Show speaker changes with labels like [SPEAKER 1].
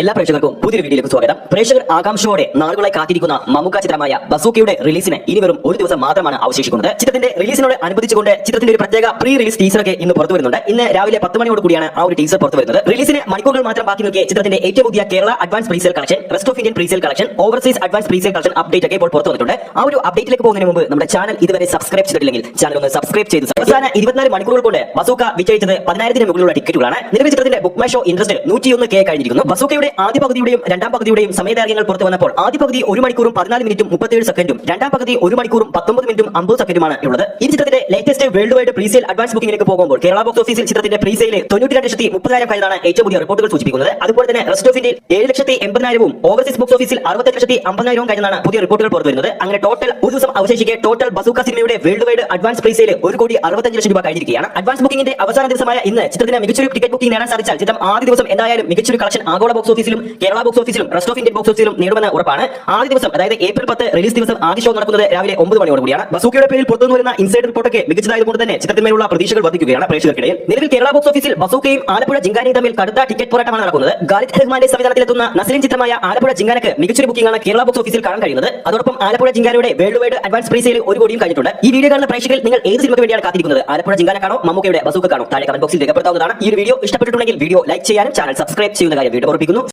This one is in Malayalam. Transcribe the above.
[SPEAKER 1] എല്ലാ പ്രേക്ഷകർക്കും പുതിയ വീഡിയോയിലേക്ക് സ്വാഗതം. പ്രേക്ഷകർ ആകാംക്ഷയോടെ നാളുകളായി കാത്തിരിക്കുന്ന മമുക്ക ചിത്രമായ ബസൂക്കയുടെ റിലീസിന് ഇനി വെറും ഒരു ദിവസം മാത്രമാണ് അവശേഷിക്കുന്നത്. ചിത്രത്തിന്റെ റിലീസിനോട് അനുബന്ധിച്ചുകൊണ്ട് ചിത്രത്തിന്റെ ഒരു പ്രത്യേക പ്രീ റിലീസ് ടീസറൊക്കെ ഇന്ന് പുറത്തു വരുന്നുണ്ട്. ഇന്ന് രാവിലെ പത്ത് മണിയോട് കൂടിയാണ് ആ ഒരു ടീസർ പുറത്തു വരുന്നത്. റിലീസിന് മണിക്കൂറുകൾ മാത്രം ബാക്കി നിൽക്കിയ ചിത്രത്തിന്റെ ഏറ്റവും പുതിയ Kerala advance presale collection rest of Indian presale collection overseas advance presale collection update ഒക്കെ ഇപ്പോൾ പുറത്തു വന്നിട്ടുണ്ട്. ആ ഒരു അപ്ഡേറ്റിലേക്ക് പോകുന്നതിന് മുമ്പ് നമ്മുടെ ചാനൽ ഇതുവരെ സബ്സ്ക്രൈബ് ചെയ്തിട്ടില്ലെങ്കിൽ ചാനൽ ഒന്ന് സബ്സ്ക്രൈബ് ചെയ്ത്. അവസാന ഇരുപത്തിനാല് മണിക്കൂറുകൾ കൊണ്ട് ബസൂക്ക വിജയിച്ചത് പതിനായിരത്തിന് മുകളിലുള്ള ടിക്കറ്റുകളാണ് നിലവിൽ ചിത്രത്തിന്റെ ബുക്ക് മൈ ഷോ ഇൻട്രസ്റ്റ് നൂറ്റിയൊന്ന് കെ കഴിഞ്ഞിരിക്കുന്നു. ബസൂക്കയുടെ ആദ്യ പകുതിയുടെയും രണ്ടാം പകുതിയുടെയും സമയദൈർഘ്യങ്ങൾ പുറത്തു വന്നപ്പോൾ ആദ്യ പകുതി ഒരു മണിക്കൂറും പതിനാല് മിനിറ്റും മുപ്പത്തിയേഴ് സെക്കൻഡും രണ്ടാം പകുതി ഒരു മണിക്കൂറും പത്തൊമ്പത് മിനിറ്റും അമ്പത് സെക്കൻഡുമാണ് ഉള്ളത്. ഈ ചിത്രത്തിന്റെ latest world wide presale advance ബുക്കിംഗിലേക്ക് പോകുമ്പോൾ കേരള ബോക്സ് ഓഫീസിൽ ചിത്രത്തിന്റെ പ്രീസെയിൽ തൊണ്ണൂറ്റി ലക്ഷത്തി മുപ്പതിനായിരം കഴിഞ്ഞാണ് ഏറ്റവും പുതിയ റിപ്പോർട്ടുകൾ സൂചിപ്പിക്കുന്നത്. അതുപോലെ തന്നെ റെസ്റ്റ് ഓഫ് ഇന്ത്യയിൽ ഏഴ് ലക്ഷത്തി എൺപതിനായിരവും ഓവർസീസ് ബോക്സ് ഓഫീസിൽ അറുപത്തി ലക്ഷത്തി അമ്പതിനായിരവും കഴിഞ്ഞാണ് പുതിയ റിപ്പോർട്ടുകൾ പുറത്തു വരുന്നത്. അങ്ങനെ ടോട്ടൽ ഒരു ദിവസം അവശേഷിക്കെ ടോട്ടൽ ബസൂക്ക സിനിമയുടെ വേൾഡ് വൈഡ് അഡ്വാൻസ് പ്രീസെയിൽ ഒരു കോടി അറുപത്തഞ്ച് ലക്ഷം രൂപ കഴിഞ്ഞിരിക്കുകയാണ്. അഡ്വാൻസ് ബുക്കിംഗിന്റെ അവസാന ദിവസമായ ഇന്ന് ചിത്രത്തിന് മികച്ചൊരു ടിക്കറ്റ് ബുക്കിംഗ് നേടാൻ സാധിച്ചാൽ ചിത്രം ആദ്യ ദിവസം എന്തായാലും മികച്ചൊരു കളക്ഷൻ ആഗോള ബോക്സ് ഓഫീസിലും കേരള ബോക്സ് ഓഫീസിലും റെസ്റ്റ് ഓഫ് ഇന്ത്യൻ ബോക്സ് ഓഫീസിലും നേടുമെന്ന് ഉറപ്പാണ്. ആദ്യ ദിവസം അതായത് ഏപ്രിൽ പത്ത് റിലീസ് ദിവസം ആദ്യ ഷോ നടക്കുന്നത് രാവിലെ ഒമ്പത് മണിയോട് കൂടിയാണ് ബസൂക്കയുടെ പേരിൽ പുറത്തുനിന്ന് വരുന്ന ഇൻസൈഡ് റിപ്പോർട്ടൊക്കെ മികച്ചതായതുകൊണ്ട് തന്നെ ചിത്രത്തിന്മേലുള്ള പ്രതീക്ഷകൾ വർദ്ധിക്കുകയാണ് പ്രേക്ഷകർക്കിടയിൽ. നിലവിൽ കേരള ബോക്സ് ഓഫീസിൽ ബസൂക്കയും ആലപ്പുഴ ജിങ്കാനയും തമ്മിൽ കടുത്ത ടിക്കറ്റ് പോരാട്ടമാണ് നടക്കുന്നത്. ഗാലിദ് റഹ്മാന്റെ സംവിധാനത്തിലെത്തുന്ന നസ്ലിൻ ചിത്രമായ ആലപ്പുഴ ജിങ്കാനക്ക് മികച്ചൊരു ബുക്കിംഗാണ് കേരള ബോക്സ് ഓഫീസിൽ കാണാൻ കഴിയുന്നത്. അതോടൊപ്പം ആലപ്പുഴ ജിങ്കാനയുടെ വേൾഡ് വൈഡ് അഡ്വാൻസ് പ്രീസെയിൽ ഒരു കോടിയും കഴിഞ്ഞിട്ടുണ്ട്. ഈ വീഡിയോ കാണുന്ന പ്രേക്ഷകരിൽ നിങ്ങൾ ഏത് സിനിമയ്ക്ക് വേണ്ടിയാണ് കാത്തിരിക്കുന്നത്? ആലപ്പുഴ ജിങ്കാനക്കാണോ മമ്മൂക്കയുടെ ബസൂക്കാണോ താഴെ കമന്റ് ബോക്സിൽ രേഖപ്പെടുത്താവുന്നതാണ്. ഈ ഒരു വീഡിയോ ഇഷ്ടപ്പെട്ടിട്ടുണ്ടെങ്കിൽ വീഡിയോ ലൈക്ക് ചെയ്യാനും ചാനൽ സബ്സ്ക്രൈബ് ചെയ്യുന്ന കാര്യം വീഡിയോ ഓർപ്പിക്കുന്നു.